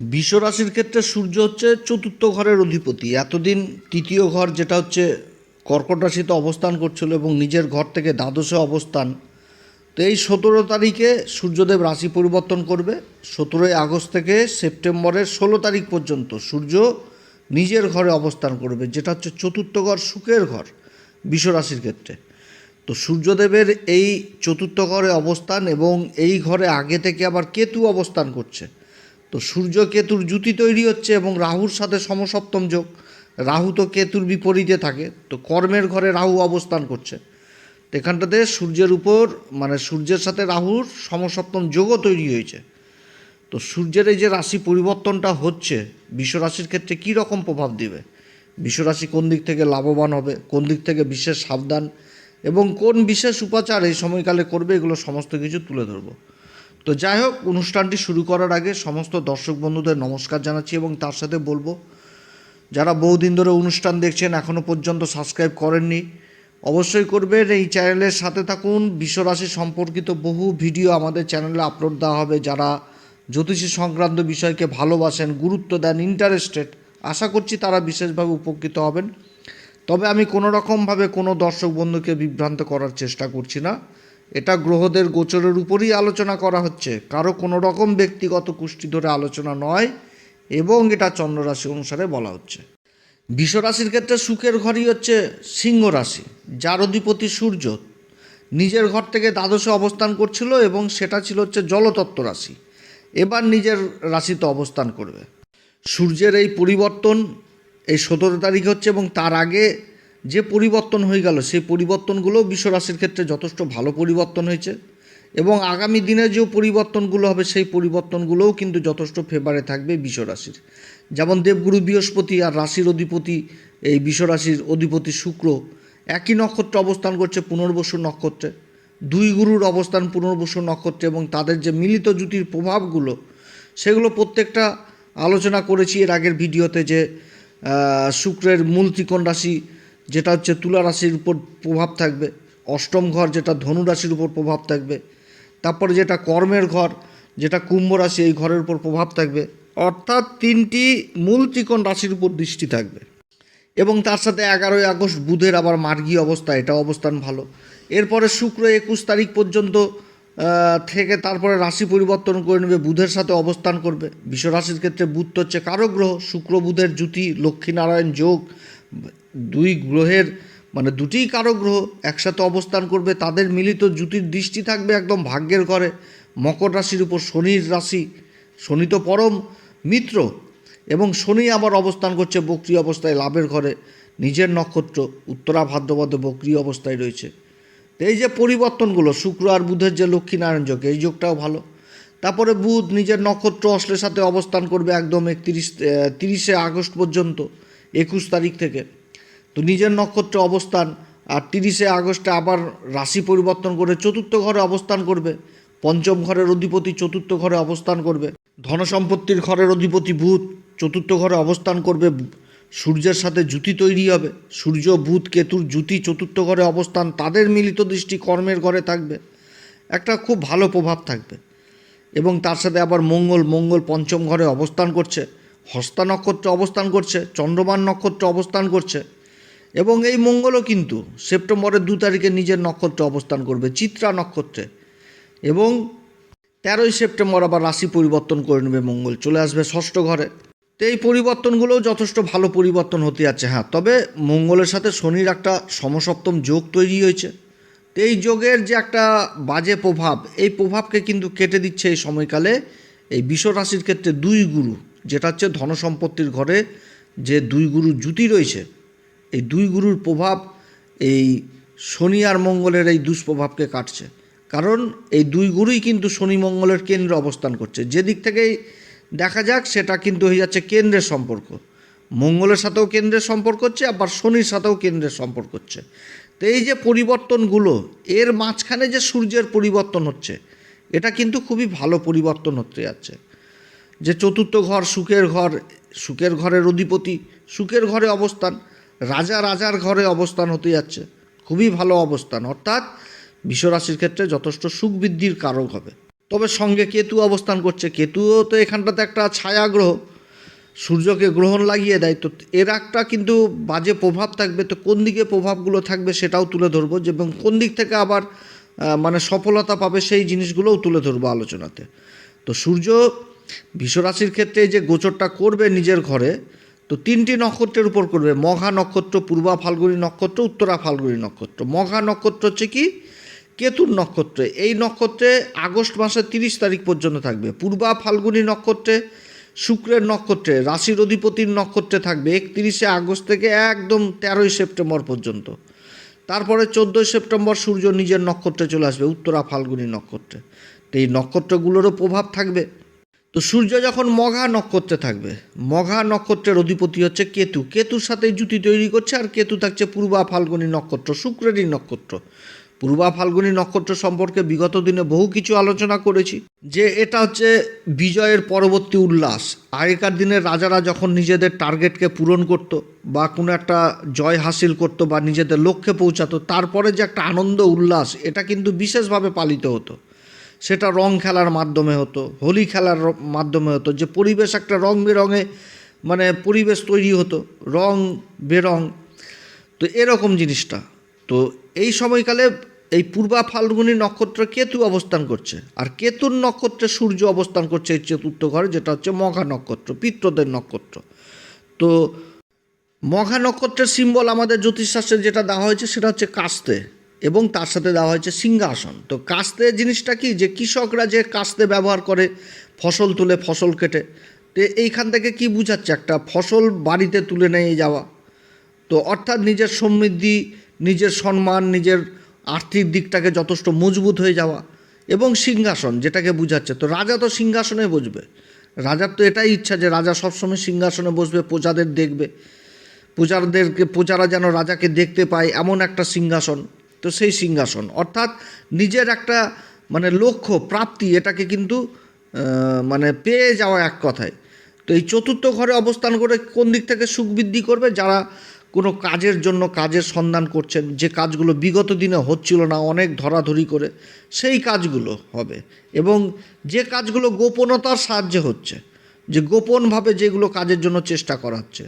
বিশ্ব রাশির ক্ষেত্রে সূর্য হচ্ছে চতুর্থ ঘরের অধিপতি। এতদিন তৃতীয় ঘর যেটা হচ্ছে কর্কট রাশিতে অবস্থান করছিল এবং নিজের ঘর থেকে দ্বাদশে অবস্থান। তো এই সতেরো তারিখে সূর্যদেব রাশি পরিবর্তন করবে। সতেরোই আগস্ট থেকে সেপ্টেম্বরের ষোলো তারিখ পর্যন্ত সূর্য নিজের ঘরে অবস্থান করবে, যেটা হচ্ছে চতুর্থ ঘর, সুখের ঘর বিশ্ব রাশির ক্ষেত্রে। তো সূর্যদেবের এই চতুর্থ ঘরে অবস্থান এবং এই ঘরে আগে থেকে আবার কেতু অবস্থান করছে। তো সূর্য কেতুর জুতি তৈরি হচ্ছে এবং রাহুর সাথে সমসপ্তম যোগ। রাহু তো কেতুর বিপরীতে থাকে, তো কর্মের ঘরে রাহু অবস্থান করছে। তো এখানটাতে সূর্যের উপর মানে সূর্যের সাথে রাহুর সমসপ্তম যোগও তৈরি হয়েছে। তো সূর্যের এই যে রাশি পরিবর্তনটা হচ্ছে বিশ্বরাশির ক্ষেত্রে কী রকম প্রভাব দিবে? বিশ্বরাশি কোন দিক থেকে লাভবান হবে, কোন দিক থেকে বিশেষ সাবধান, এবং কোন বিশেষ উপাচার এই সময়কালে করবে, এগুলো সমস্ত কিছু তুলে ধরবো। তো যাই হোক, অনুষ্ঠানটি শুরু করার আগে সমস্ত দর্শক বন্ধুদের নমস্কার জানাচ্ছি এবং তার সাথে বলব, যারা বহুদিন ধরে অনুষ্ঠান দেখছেন এখনও পর্যন্ত সাবস্ক্রাইব করেননি, অবশ্যই করবেন। এই চ্যানেলের সাথে থাকুন। বিশ্বরাশি সম্পর্কিত বহু ভিডিও আমাদের চ্যানেলে আপলোড দেওয়া হবে। যারা জ্যোতিষী সংক্রান্ত বিষয়কে ভালোবাসেন, গুরুত্ব দেন ইন্টারেস্টেড আশা করছি তারা বিশেষভাবে উপকৃত হবেন। তবে আমি কোনো রকমভাবে কোনো দর্শক বন্ধুকে বিভ্রান্ত করার চেষ্টা করছি না। এটা গ্রহদের গোচরের উপরই আলোচনা করা হচ্ছে। কারও কোনো রকম ব্যক্তিগত কুষ্টি ধরে আলোচনা নয় এবং এটা চন্দ্ররাশি অনুসারে বলা হচ্ছে। বিশ্বরাশির ক্ষেত্রে সুখের ঘরই হচ্ছে সিংহ রাশি, যার অধিপতি সূর্য। নিজের ঘর থেকে দ্বাদশে অবস্থান করছিল এবং সেটা ছিল হচ্ছে জলতত্ত্ব রাশি। এবার নিজের রাশিতে অবস্থান করবে। সূর্যের এই পরিবর্তন এই সতেরো তারিখ হচ্ছে এবং তার আগে যে পরিবর্তন হয়ে গেল, সেই পরিবর্তনগুলো বিশ্বরাশির ক্ষেত্রে যথেষ্ট ভালো পরিবর্তন হয়েছে এবং আগামী দিনে যে পরিবর্তনগুলো হবে, সেই পরিবর্তনগুলোও কিন্তু যথেষ্ট ফেভারে থাকবে বিশ্বরাশির। যেমন দেবগুরু বৃহস্পতি আর রাশির অধিপতি, এই বিশ্বরাশির অধিপতি শুক্র একই নক্ষত্রে অবস্থান করছে পুনর্বসু নক্ষত্রে। দুই গুরুর অবস্থান পুনর্বসু নক্ষত্রে এবং তাদের যে মিলিত জুটির প্রভাবগুলো, সেগুলো প্রত্যেকটা আলোচনা করেছি এর আগের ভিডিওতে যে শুক্রের মূল ত্রিকোণ রাশি যেটা হচ্ছে তুলা রাশির উপর প্রভাব থাকবে, অষ্টম ঘর যেটা ধনু রাশির উপর প্রভাব থাকবে, তারপরে যেটা কর্মের ঘর, যেটা কুম্ভ রাশি এই ঘরের উপর প্রভাব থাকবে, অর্থাৎ তিনটি মূল ত্রিকোণ রাশির উপর দৃষ্টি থাকবে। এবং তার সাথে এগারোই আগস্ট বুধের আবার মার্গী অবস্থা এটা অবস্থান ভালো। এরপরে শুক্র একুশ তারিখ পর্যন্ত থেকে তারপরে রাশি পরিবর্তন করে নেবে, বুধের সাথে অবস্থান করবে। বিশ্ব রাশির ক্ষেত্রে বুধ হচ্ছে কারও গ্রহ, শুক্র বুধের জুতি লক্ষ্মীনারায়ণ যোগ দুই গ্রহের মানে দুটিই কারও গ্রহ একসাথে অবস্থান করবে, তাদের মিলিত জুতির দৃষ্টি থাকবে একদম ভাগ্যের ঘরে। মকর রাশির উপর শনির রাশি, শনি তো পরম মিত্র, এবং শনি আবার অবস্থান করছে বক্রি অবস্থায় লাভের ঘরে। নিজের নক্ষত্র, উত্তরা ভাদ্রপদে বক্রি অবস্থায় রয়েছে। তো এই যে পরিবর্তনগুলো, শুক্র আর বুধের যে লক্ষ্মীনারায়ণ যোগ, এই যোগটাও ভালো। তারপরে বুধ নিজের নক্ষত্র অশ্লের সাথে অবস্থান করবে একদম একত্রিশ তিরিশে আগস্ট পর্যন্ত, একুশ তারিখ থেকে। তো নিজের নক্ষত্রে অবস্থান, আর তিরিশে আগস্টে আবার রাশি পরিবর্তন করে চতুর্থ ঘরে অবস্থান করবে। পঞ্চম ঘরের অধিপতি চতুর্থ ঘরে অবস্থান করবে। ধনসম্পত্তির ঘরের অধিপতি বুধ চতুর্থ ঘরে অবস্থান করবে। সূর্যের সাথে জুতি তৈরি হবে। সূর্য, বুধ, কেতুর জুতি চতুর্থ ঘরে অবস্থান, তাদের মিলিত দৃষ্টি কর্মের ঘরে থাকবে। একটা খুব ভালো প্রভাব থাকবে। এবং তার সাথে আবার মঙ্গল মঙ্গল পঞ্চম ঘরে অবস্থান করছে। হস্তা নক্ষত্রে অবস্থান করছে, চন্দ্রমান নক্ষত্রে অবস্থান করছে। এবং এই মঙ্গলও কিন্তু সেপ্টেম্বরের দু তারিখে নিজের নক্ষত্রে অবস্থান করবে, চিত্রা নক্ষত্রে। এবং তেরোই সেপ্টেম্বর আবার রাশি পরিবর্তন করে নেবে মঙ্গল, চলে আসবে ষষ্ঠ ঘরে। তো এই পরিবর্তনগুলোও যথেষ্ট ভালো পরিবর্তন হতে যাচ্ছে হ্যাঁ। তবে মঙ্গলের সাথে শনির একটা সমসপ্তম যোগ তৈরি হয়েছে। তো এই যোগের যে একটা বাজে প্রভাব, এই প্রভাবকে কিন্তু কেটে দিচ্ছে এই সময়কালে এই রাশির ক্ষেত্রে দুই গুরু, যেটা হচ্ছে ধনসম্পত্তির ঘরে যে দুই গুরু জুতি রয়েছে। এই দুই গুরুর প্রভাব এই শনি আর মঙ্গলের এই দুষ্প্রভাবকে কাটছে। কারণ এই দুই গুরুই কিন্তু শনি মঙ্গলের কেন্দ্রে অবস্থান করছে। যে দিক থেকেই দেখা যাক, সেটা কিন্তু হয়ে যাচ্ছে কেন্দ্রের সম্পর্ক। মঙ্গলের সাথেও কেন্দ্রের সম্পর্ক হচ্ছে, আবার শনির সাথেও কেন্দ্রের সম্পর্ক হচ্ছে। তো এই যে পরিবর্তনগুলো, এর মাঝখানে যে সূর্যের পরিবর্তন হচ্ছে, এটা কিন্তু খুবই ভালো পরিবর্তন হতে যাচ্ছে। যে চতুর্থ ঘর সুখের ঘর, সুখের ঘরের অধিপতি, সুখের ঘরে অবস্থান রাজা রাজার ঘরে অবস্থান হতে যাচ্ছে। খুবই ভালো অবস্থান। অর্থাৎ বিশ্বরাশির ক্ষেত্রে যথেষ্ট সুখ বৃদ্ধির কারক হবে। তবে সঙ্গে কেতু অবস্থান করছে। কেতুও তো এখানটাতে একটা ছায়া গ্রহ। সূর্যকে গ্রহণ লাগিয়ে দেয়। তো এর একটা কিন্তু বাজে প্রভাব থাকবে। তো কোন দিকে প্রভাবগুলো থাকবে সেটাও তুলে ধরবো। এবং কোন দিক থেকে আবার মানে সফলতা পাবে সেই জিনিসগুলোও তুলে ধরবো আলোচনাতে। তো সূর্য বিশ্বরাশির ক্ষেত্রে যে গোচরটা করবে নিজের ঘরে তো তিনটি নক্ষত্রের উপর করবে। মঘা নক্ষত্র, পূর্বা ফাল্গুনী নক্ষত্র, উত্তরা ফাল্গুনী নক্ষত্র। মঘা নক্ষত্র হচ্ছে কি? কেতুর নক্ষত্রে। এই নক্ষত্রে আগস্ট মাসের তিরিশ তারিখ পর্যন্ত থাকবে। পূর্বা ফাল্গুনী নক্ষত্রে, শুক্রের নক্ষত্রে, রাশির অধিপতির নক্ষত্রে থাকবে একত্রিশে আগস্ট থেকে একদম তেরোই সেপ্টেম্বর পর্যন্ত। তারপরে চোদ্দোই সেপ্টেম্বর সূর্য নিজের নক্ষত্রে চলে আসবে, উত্তরা ফাল্গুনী নক্ষত্রে। তো এই নক্ষত্রগুলোরও প্রভাব থাকবে। তো সূর্য যখন মঘা নক্ষত্রে থাকবে, মঘা নক্ষত্রের অধিপতি হচ্ছে কেতু। কেতুর সাথে জুতি তৈরি করছে আর কেতু থাকছে পূর্বা ফাল্গুনী নক্ষত্র, শুক্রেরই নক্ষত্র। পূর্বা ফাল্গুনী নক্ষত্র সম্পর্কে বিগত দিনে বহু কিছু আলোচনা করেছি, যে এটা হচ্ছে বিজয়ের পরবর্তী উল্লাস। আগেকার দিনের রাজারা যখন নিজেদের টার্গেটকে পূরণ করত বা কোনো একটা জয় হাসিল করত বা নিজেদের লক্ষ্যে পৌঁছাতো, তারপরে যে একটা আনন্দ উল্লাস, এটা কিন্তু বিশেষভাবে পালিত হতো। সেটা রং খেলার মাধ্যমে হতো, হোলি খেলার মাধ্যমে হতো, যে পরিবেশ একটা রং বেরঙে মানে পরিবেশ তৈরি হতো, রং বেরং। তো এরকম জিনিসটা। তো এই সময়কালে এই পূর্বা ফাল্গুনী নক্ষত্র কেতু অবস্থান করছে, আর কেতুর নক্ষত্রে সূর্য অবস্থান করছে এই চতুর্থ ঘরে, যেটা হচ্ছে মঘা নক্ষত্র, পিত্রদের নক্ষত্র। তো মঘা নক্ষত্রের সিম্বল আমাদের জ্যোতিষশাস্ত্রে যেটা দেওয়া হয়েছে, সেটা হচ্ছে কাস্তে। এবং তার সাথে দেওয়া হয়েছে সিংহাসন। তো কাস্তে জিনিসটা কি? যে কৃষকরা যে কাস্তে ব্যবহার করে ফসল তুলে, ফসল কেটে, তো এইখান থেকে কি বুঝাচ্ছে? একটা ফসল বাড়িতে তুলে নিয়ে যাওয়া। তো অর্থাৎ নিজের সমৃদ্ধি, নিজের সম্মান, নিজের আর্থিক দিকটাকে যথেষ্ট মজবুত হয়ে যাওয়া এবং সিংহাসন যেটাকে বুঝাচ্ছে। তো রাজা তো সিংহাসনে বসবে। রাজার তো এটাই ইচ্ছা যে রাজা সবসময় সিংহাসনে বসবে, প্রজাদের দেখবে। প্রজাদেরকে, প্রজারা যেন রাজাকে দেখতে পায় এমন একটা সিংহাসন। তো সেই সিংহাসন। অর্থাৎ নিজের একটা মানে লক্ষ্য, প্রাপ্তি, এটাকে কিন্তু মানে পেয়ে যাওয়া এক কথায়। তো এই চতুর্থ ঘরে অবস্থান করে কোন দিক থেকে সুখ বৃদ্ধি করবে? যারা কোনো কাজের জন্য কাজের সন্ধান করছেন, যে কাজগুলো বিগত দিনে হচ্ছিল না, অনেক ধরাধরি করে, সেই কাজগুলো হবে। এবং যে কাজগুলো গোপনতার সাহায্যে হচ্ছে, যে গোপনভাবে যেগুলো কাজের জন্য চেষ্টা করা হচ্ছে।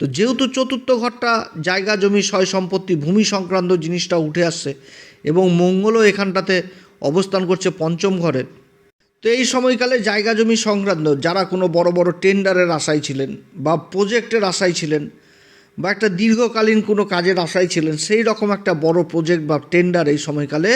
তো যেহেতু চতুর্থ ঘরটা, জায়গা, জমি, সয় সম্পত্তি, ভূমি সংক্রান্ত জিনিসটা উঠে আসছে এবং মঙ্গলও এখানটাতে অবস্থান করছে পঞ্চম ঘরে, তো এই সময়কালে জায়গা, জমি সংক্রান্ত যারা কোনো বড় বড় টেন্ডারের আশায় ছিলেন বা প্রজেক্টের আশায় ছিলেন বা একটা দীর্ঘকালীন কোনো কাজের আশায় ছিলেন, সেই রকম একটা বড় প্রজেক্ট বা টেন্ডার এই সময়কালে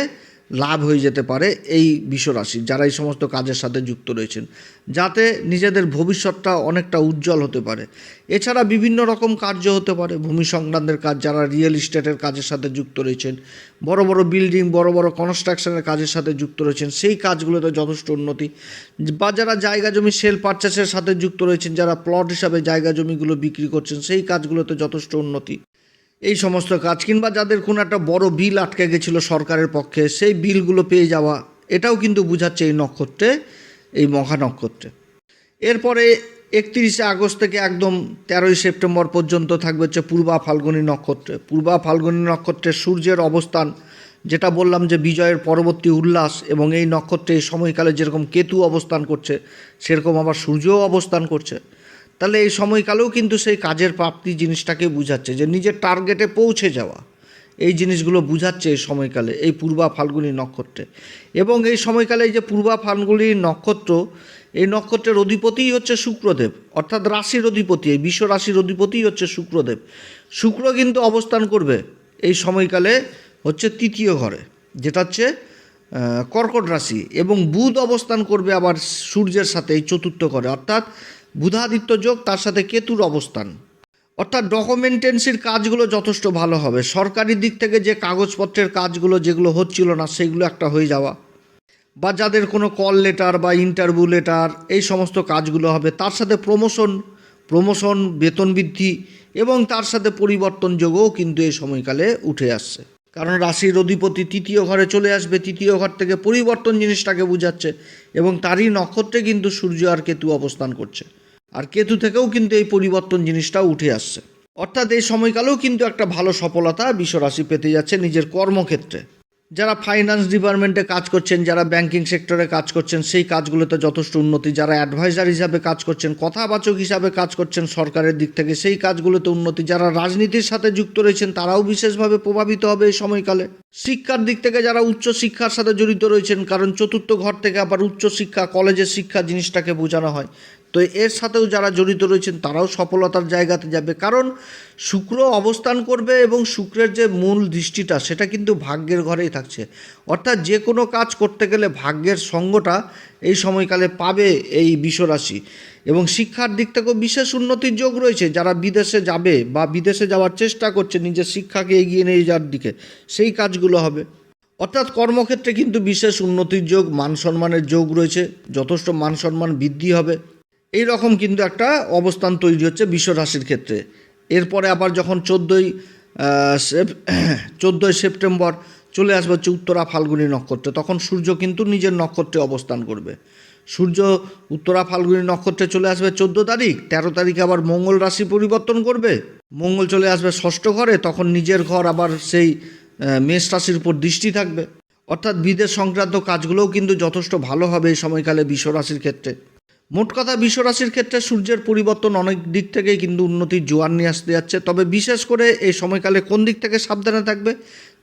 লাভ হয়ে যেতে পারে এই বিশ্বরাশি, যারা এই সমস্ত কাজের সাথে যুক্ত রয়েছেন, যাতে নিজেদের ভবিষ্যৎটা অনেকটা উজ্জ্বল হতে পারে। এছাড়া বিভিন্ন রকম কার্য হতে পারে, ভূমি সংক্রান্তের কাজ, যারা রিয়েল এস্টেটের কাজের সাথে যুক্ত রয়েছেন, বড় বড় বিল্ডিং, বড় বড় কনস্ট্রাকশনের কাজের সাথে যুক্ত রয়েছেন, সেই কাজগুলোতে যথেষ্ট উন্নতি। বা যারা জায়গা জমি সেল পারচেসের সাথে যুক্ত রয়েছেন, যারা প্লট হিসাবে জায়গা জমিগুলো বিক্রি করছেন, সেই কাজগুলোতে যথেষ্ট উন্নতি। এই সমস্ত কাজ, কিংবা যাদের কোনো একটা বড় বিল আটকে গেছিল সরকারের পক্ষে, সেই বিলগুলো পেয়ে যাওয়া, এটাও কিন্তু বোঝাচ্ছে এই নক্ষত্রে, এই মহা নক্ষত্রে। এরপরে একত্রিশে আগস্ট থেকে একদম তেরোই সেপ্টেম্বর পর্যন্ত থাকবে হচ্ছে পূর্বা ফাল্গুনী নক্ষত্রে। পূর্বা ফাল্গুনী নক্ষত্রে সূর্যের অবস্থান, যেটা বললাম যে বিজয়ের পরবর্তী উল্লাস, এবং এই নক্ষত্রে এই সময়কালে যেরকম কেতু অবস্থান করছে, সেরকম আবার সূর্যও অবস্থান করছে। তাহলে এই সময়কালেও কিন্তু সেই কাজের প্রাপ্তি জিনিসটাকে বুঝাচ্ছে যে নিজের টার্গেটে পৌঁছে যাওয়া। এই জিনিসগুলো বুঝাচ্ছে এই সময়কালে, এই পূর্বা ফাল্গুনী নক্ষত্রে। এবং এই সময়কালে এই যে পূর্বা ফাল্গুনী নক্ষত্র, এই নক্ষত্রের অধিপতিই হচ্ছে শুক্রদেব, অর্থাৎ রাশির অধিপতি, এই বিশ্ব রাশির অধিপতিই হচ্ছে শুক্রদেব। শুক্র কিন্তু অবস্থান করবে এই সময়কালে হচ্ছে তৃতীয় ঘরে, যেটা হচ্ছে কর্কট রাশি। এবং বুধ অবস্থান করবে আবার সূর্যের সাথে এই চতুর্থ ঘরে, অর্থাৎ বুধাদিত্য যোগ, তার সাথে কেতুর অবস্থান। অর্থাৎ ডকুমেন্টেন্সির কাজগুলো যথেষ্ট ভালো হবে। সরকারি দিক থেকে যে কাগজপত্রের কাজগুলো, যেগুলো হচ্ছিল না, সেগুলো একটা হয়ে যাওয়া। বা যাদের কোনো কল লেটার বা ইন্টারভিউ লেটার এই সমস্ত কাজগুলো হবে। তার সাথে প্রমোশন প্রমোশন বেতন বৃদ্ধি এবং তার সাথে পরিবর্তন যোগও কিন্তু এই সময়কালে উঠে আসছে। কারণ রাশির অধিপতি তৃতীয় ঘরে চলে আসবে, তৃতীয় ঘর থেকে পরিবর্তন জিনিসটাকে বোঝাচ্ছে এবং তারই নক্ষত্রে কিন্তু সূর্য আর কেতু অবস্থান করছে। আর কেতু থেকেও কিন্তু এই পরিবর্তন জিনিসটা উঠে আসছে। অর্থাৎ এই সময়কালেও কিন্তু একটা ভালো সফলতা বিশ্বরাশি পেতে যাচ্ছে নিজের কর্মক্ষেত্রে। যারা ফাইন্যান্স ডিপার্টমেন্টে কাজ করছেন, যারা ব্যাংকিং সেক্টরে কাজ করছেন, সেই কাজগুলোতে যথেষ্ট উন্নতি। যারা অ্যাডভাইজার হিসাবে কাজ করছেন, কথাবাচক হিসাবে কাজ করছেন সরকারের দিক থেকে, সেই কাজগুলোতে উন্নতি। যারা রাজনীতির সাথে যুক্ত রয়েছেন, তারাও বিশেষভাবে প্রভাবিত হবে এই সময়কালে। শিক্ষার দিক থেকে যারা উচ্চ শিক্ষার সাথে জড়িত রয়েছেন, কারণ চতুর্থ ঘর থেকে আবার উচ্চ শিক্ষা, কলেজের শিক্ষা জিনিসটাকে বোঝানো হয়। তো এর সাথেও যারা জড়িত রয়েছেন, তারাও সফলতার জায়গাতে যাবে। কারণ শুক্র অবস্থান করবে এবং শুক্রের যে মূল দৃষ্টিটা, সেটা কিন্তু ভাগ্যের ঘরেই থাকছে। অর্থাৎ যে কোনো কাজ করতে গেলে ভাগ্যের সঙ্গটা এই সময়কালে পাবে এই বিশ্বরাশি। এবং শিক্ষার দিক থেকেও বিশেষ উন্নতির যোগ রয়েছে। যারা বিদেশে যাবে বা বিদেশে যাওয়ার চেষ্টা করছে, নিজের শিক্ষাকে এগিয়ে নিয়ে যাওয়ার দিকে, সেই কাজগুলো হবে। অর্থাৎ কর্মক্ষেত্রে কিন্তু বিশেষ উন্নতির যোগ, মান সম্মানের যোগ রয়েছে। যথেষ্ট মান সম্মান বৃদ্ধি হবে। এই রকম কিন্তু একটা অবস্থান তৈরি হচ্ছে বিশ্ব রাশির ক্ষেত্রে। এরপরে আবার যখন চোদ্দোই চোদ্দোই সেপ্টেম্বর চলে আসবে হচ্ছে উত্তরা ফাল্গুনী নক্ষত্রে, তখন সূর্য কিন্তু নিজের নক্ষত্রে অবস্থান করবে। সূর্য উত্তরা ফাল্গুনী নক্ষত্রে চলে আসবে চোদ্দ তারিখ, তেরো তারিখে আবার মঙ্গল রাশি পরিবর্তন করবে। মঙ্গল চলে আসবে ষষ্ঠ ঘরে, তখন নিজের ঘর আবার সেই মেষ রাশির উপর দৃষ্টি থাকবে। অর্থাৎ বিদেশ সংক্রান্ত কাজগুলোও কিন্তু যথেষ্ট ভালো হবে এই সময়কালে বিশ্ব রাশির ক্ষেত্রে। মোট কথা বিশ্বরাশির ক্ষেত্রে সূর্যের পরিবর্তন অনেক দিক থেকেই কিন্তু উন্নতির জোয়ার নিয়ে আসতে যাচ্ছে। তবে বিশেষ করে এই সময়কালে কোন দিক থেকে সাবধানে থাকবে?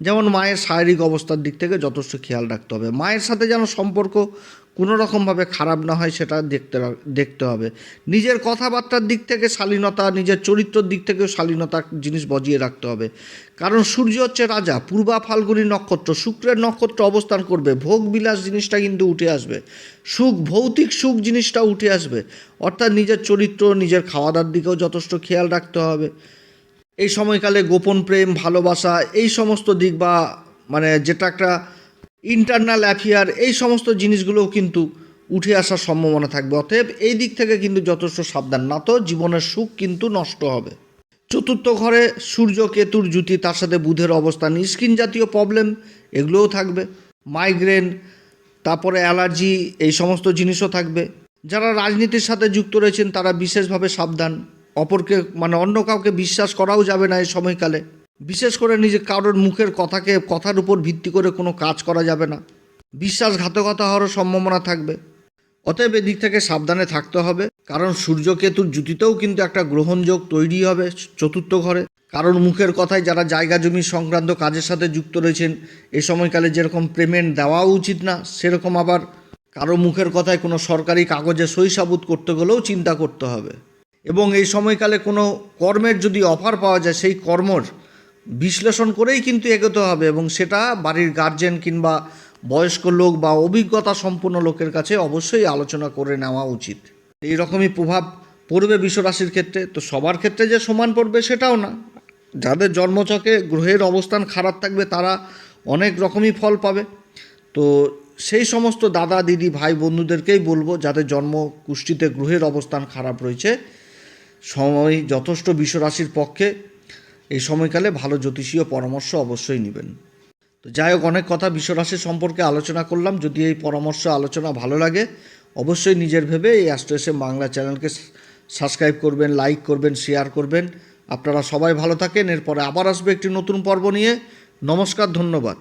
যেমন মায়ের শারীরিক অবস্থার দিক থেকে যথেষ্ট খেয়াল রাখতে হবে। মায়ের সাথে যেন সম্পর্ক কোনো রকমভাবে খারাপ না হয় সেটা দেখতে দেখতে হবে। নিজের কথাবার্তার দিক থেকে শালীনতা, নিজের চরিত্রের দিক থেকেও শালীনতা জিনিস বজিয়ে রাখতে হবে। কারণ সূর্য হচ্ছে রাজা, পূর্বা ফাল্গুনী নক্ষত্র, শুক্রের নক্ষত্র অবস্থান করবে, ভোগ বিলাস জিনিসটা কিন্তু উঠে আসবে। সুখ, ভৌতিক সুখ জিনিসটা উঠে আসবে। অর্থাৎ নিজের চরিত্র, নিজের খাওয়া দাওয়ার দিকেও যথেষ্ট খেয়াল রাখতে হবে। এই সময়কালে গোপন প্রেম, ভালোবাসা, এই সমস্ত দিক বা মানে যেটা একটা ইন্টারনাল অ্যাফেয়ার এই সমস্ত জিনিসগুলোও কিন্তু উঠে আসার সম্ভাবনা থাকবে। অতএব এই দিক থেকে কিন্তু যথেষ্ট সাবধান, না তো জীবনের সুখ কিন্তু নষ্ট হবে। চতুর্থ ঘরে সূর্য, কেতুর জুতি তার সাথে বুধের অবস্থান স্কিন জাতীয় প্রবলেম এগুলোও থাকবে। মাইগ্রেন তারপরে অ্যালার্জি এই সমস্ত জিনিসও থাকবে। যারা রাজনীতির সাথে যুক্ত রয়েছেন, তারা বিশেষভাবে সাবধান। অপরকে মানে অন্য কাউকে বিশ্বাস করাও যাবে না এই সময়কালে। বিশেষ করে নিজে কারোর মুখের কথাকে, কথার উপর ভিত্তি করে কোনো কাজ করা যাবে না। বিশ্বাসঘাতকতা হওয়ারও সম্ভাবনা থাকবে। অতএব এদিক থেকে সাবধানে থাকতে হবে। কারণ সূর্যকেতুর জুতিতেও কিন্তু একটা গ্রহণযোগ তৈরি হবে চতুর্থ ঘরে। কারোর মুখের কথায় যারা জায়গা জমি সংক্রান্ত কাজের সাথে যুক্ত রয়েছেন এই সময়কালে যেরকম পেমেন্ট দেওয়াও উচিত না, সেরকম আবার কারও মুখের কথায় কোনো সরকারি কাগজে সই সাবুত করতে গেলেও চিন্তা করতে হবে। এবং এই সময়কালে কোনো কর্মের যদি অফার পাওয়া যায়, সেই কর্মর বিশ্লেষণ করেই কিন্তু এগোতে হবে এবং সেটা বাড়ির গার্জেন কিংবা বয়স্ক লোক বা অভিজ্ঞতা সম্পন্ন লোকের কাছে অবশ্যই আলোচনা করে নেওয়া উচিত। এই রকমই প্রভাব পড়বে বিশ্বরাশির ক্ষেত্রে, তো সবার ক্ষেত্রে যে সমান পড়বে সেটাও না। যাদের জন্মচকে গ্রহের অবস্থান খারাপ থাকবে তারা অনেক রকমই ফল পাবে। তো সেই সমস্ত দাদা, দিদি, ভাই, বন্ধুদেরকেই বলব, যাদের জন্ম কুষ্টিতে গ্রহের অবস্থান খারাপ রয়েছে, সময় যথেষ্ট বিশ্বরাশির পক্ষে এই সময়কালে ভালো জ্যোতিষীয় পরামর্শ অবশ্যই নেবেন। তো যাই হোক অনেক কথা বিশ্বরাশি সম্পর্কে আলোচনা করলাম। যদি এই পরামর্শ, আলোচনা ভালো লাগে, অবশ্যই নিজের ভেবে এই অ্যাস্ট্রেসে বাংলা চ্যানেলকে সাবস্ক্রাইব করবেন, লাইক করবেন, শেয়ার করবেন। আপনারা সবাই ভালো থাকেন। এরপরে আবার আসবে একটি নতুন পর্ব নিয়ে। নমস্কার, ধন্যবাদ।